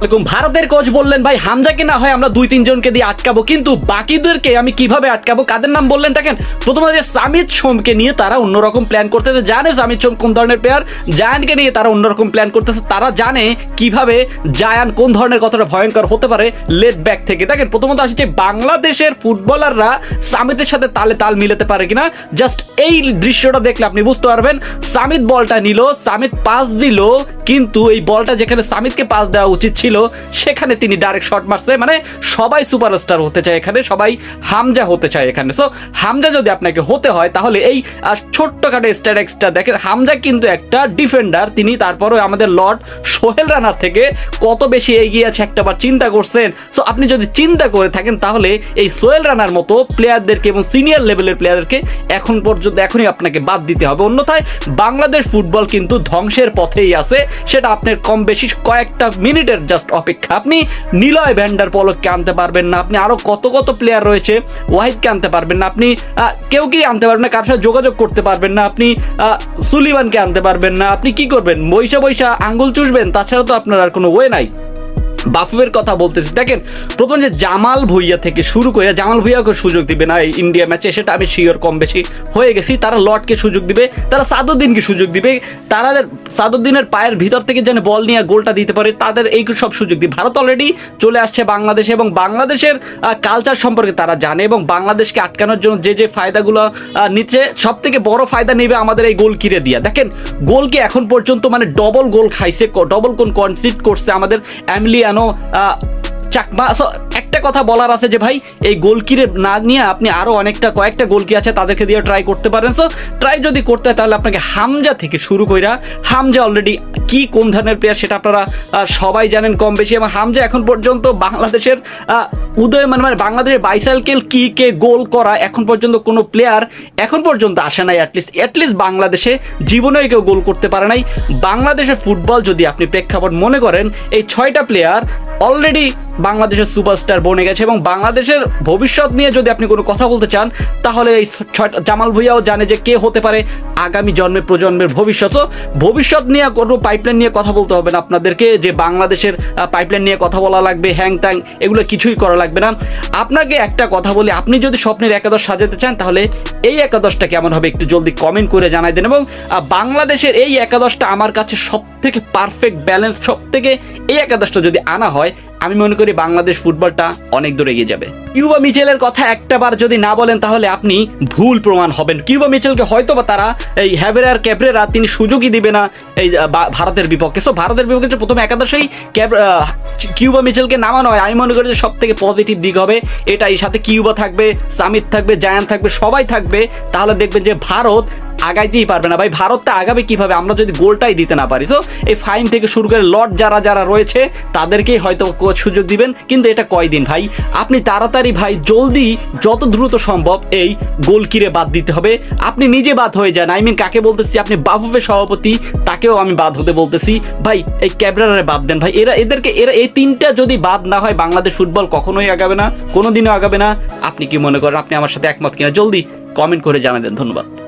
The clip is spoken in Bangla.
ভারতের কোচ বললেন, ভাই, হামজাকে না হয় আমরা দুই তিনজনকে দিয়ে আটকাবো, কিন্তু বাকিদেরকে আমি কীভাবে আটকাবো? কাদের নাম বললেন দেখেন প্রথমত যে সামিত সোমকে নিয়ে তারা অন্যরকম প্ল্যান করতেছে। জানে সামিত সোম কোন ধরনের প্লেয়ার জায়ানকে নিয়ে তারা অন্যরকম প্ল্যান করতেছে। তারা জানে কীভাবে জায়ান কোন ধরনের কতটা ভয়ঙ্কর হতে পারে লেট ব্যাক থেকে। দেখেন, প্রথমত আসছে বাংলাদেশের ফুটবলাররা সামিতের সাথে তালে তাল মিলাতে পারে কিনা। জাস্ট এই দৃশ্যটা দেখলে আপনি বুঝতে পারবেন সামিত বলটা নিল সামিত পাস দিল, কিন্তু এই বলটা যেখানে সামিতকে পাস দেওয়া উচিত ছিল সেখানে তিনি ডাইরেক্ট শট মারছে মানে সবাই সুপারস্টার হতে চায় এখানে সবাই হামজা হতে চায় এখানে। সো হামজা যদি আপনাকে হতে হয় তাহলে এই আহ, ছোট্টখাটো স্ট্যাটাক্সটা দেখেন হামজা কিন্তু একটা ডিফেন্ডার তিনি তারপরে আমাদের লর্ড সোহেল রানার থেকে কত বেশি এগিয়ে আছে একটাবার চিন্তা করছেন। সো আপনি যদি চিন্তা করে থাকেন তাহলে এই সোহেল রানার মতো প্লেয়ারদেরকে এবং সিনিয়র লেভেলের প্লেয়ারদেরকে এখন পর্যন্ত এখনই আপনাকে বাদ দিতে হবে। অন্যথায় বাংলাদেশ ফুটবল কিন্তু ধ্বংসের পথেই আছে সেটা আপনার কম বেশি কয়েকটা মিনিটের জাস্ট অপেক্ষা। আপনি নিলয় ভ্যান্ডার পলককে আনতে পারবেন না, আপনি আরও কত কত প্লেয়ার রয়েছে, ওয়াহিদকে আনতে পারবেন না, আপনি কেউ কি আনতে পারবেন না, কারোর সাথে যোগাযোগ করতে পারবেন না, আপনি সুলিমানকে আনতে পারবেন না, আপনি কি করবেন? বৈশা বৈশা আঙ্গুল চুষবেন, তাছাড়া তো আপনার আর কোনো ওয়ে নাই। বাফুয়ের কথা বলতেছি। দেখেন, প্রথম যে জামাল ভুইয়া থেকে শুরু করে, জামাল ভুইয়াকে সুযোগ দিবে না এই ইন্ডিয়া ম্যাচে সেটা আমি শিওর কম বেশি হয়ে গেছি। তারা লর্ডকে সুযোগ দিবে, তারা সাদুদ্দিনকে সুযোগ দিবে। তারা সাদুদ্দিনের পায়ের ভিতর থেকে যেন বল নিয়ে গোলটা দিতে পারে, তাদের এই সব সুযোগ দিবে। ভারত অলরেডি চলে আসছে বাংলাদেশে এবং বাংলাদেশের কালচার সম্পর্কে তারা জানে এবং বাংলাদেশকে আটকানোর জন্য যে যে ফায়দাগুলো নিচ্ছে সব থেকে বড় ফায়দা নেবে আমাদের এই গোল কিরে দিয়া। দেখেন, গোলকে এখন পর্যন্ত মানে ডবল গোল খাইছে ডবল কোন কনসিড করছে আমাদের ano, uh, চাকমা একটা কথা বলার আছে যে ভাই এই গোলকিরে না নিয়ে আপনি আরও অনেকটা কয়েকটা গোলকি আছে তাদেরকে দিয়ে ট্রাই করতে পারেন। সো ট্রাই যদি করতে হয় তাহলে আপনাকে হামজা থেকে শুরু কইরা হামজা অলরেডি কি কোন ধরনের প্লেয়ার সেটা আপনারা সবাই জানেন কম বেশি। এবং হামজা এখন পর্যন্ত বাংলাদেশের আহ, উদয়মান মানে বাংলাদেশের বাইসাইকেল কি কে গোল করা এখন পর্যন্ত কোনো প্লেয়ার এখন পর্যন্ত আসে নাই অ্যাটলিস্ট অ্যাটলিস্ট বাংলাদেশে জীবনেও কেউ গোল করতে পারে নাই। বাংলাদেশের ফুটবল যদি আপনি প্রেক্ষাপট মনে করেন এই ছয়টা প্লেয়ার অলরেডি বাংলাদেশের সুপারস্টার বনে গেছে এবং বাংলাদেশের ভবিষ্যৎ নিয়ে যদি আপনি কোনো কথা বলতে চান, তাহলে এই জামাল ভুইয়াও জানে যে কে হতে পারে আগামী জন্মের প্রজন্মের ভবিষ্যৎ। ভবিষ্যৎ নিয়ে কোনো পাইপলাইন নিয়ে কথা বলতে হবে না আপনাদেরকে, যে বাংলাদেশের পাইপলাইন নিয়ে কথা বলা লাগবে হ্যাং ত্যাং এগুলো কিছুই করা লাগবে না। আপনাকে একটা কথা বলি, আপনি যদি স্বপ্নের একাদশ সাজাতে চান, তাহলে এই একাদশটা কেমন হবে একটু জলদি কমেন্ট করে জানাই দেন এবং বাংলাদেশের এই একাদশটা আমার কাছে সব থেকে পারফেক্ট ব্যালেন্স সব থেকে এই একাদশটা যদি আনা হয় আমি মনে করি বাংলাদেশ ফুটবলটা অনেক দূর এগিয়ে যাবে। কিউবা মিচেলের কথা একটা বার যদি না বলেন, তাহলে আপনি ভুল প্রমাণ হবেন। কিউবা মিচেলকে হয়তো বা তারা এই হ্যাবেরার ক্যাবরেরা তিনি সুযোগই দিবে না এই ভারতের বিপক্ষে। সো ভারতের বিপক্ষে প্রথম একাদশেই কিউবা মিচেলকে নামানো হয়, আমি মনে করি যে সব থেকে পজিটিভ দিক হবে এটাই। সাথে কিউবা থাকবে সামিত থাকবে জায়ান থাকবে, সবাই থাকবে। তাহলে দেখবেন যে ভারত আগাইতেই পারবে না। ভাই, ভারতটা আগাবে কীভাবে? আমরা যদি গোলটাই দিতে না পারি। তো এই ফাইন থেকে শুরু করে লট যারা যারা রয়েছে, তাদেরকেই হয়তো কোচ সুযোগ দিবেন। কিন্তু এটা কয়দিন? ভাই, আপনি তাড়াতাড়ি ভাই, জলদি, যত দ্রুত সম্ভব এই গোল কিরে বাদ দিতে হবে। আপনি নিজে বাদ হয়ে যান। আই মিন কাকে বলতেছি? আপনি বাফুফের সভাপতি, তাকেও আমি বাদ হতে বলতেছি। ভাই, এই ক্যাবরারে বাদ দেন। ভাই, এরা, এদেরকে, এরা, এই তিনটা যদি বাদ না হয়, বাংলাদেশ ফুটবল কখনোই আগাবে না, কোনোদিনও আগাবে না। আপনি কি মনে করেন? আপনি আমার সাথে একমত কিনা? জলদি কমেন্ট করে জানাবেন। ধন্যবাদ।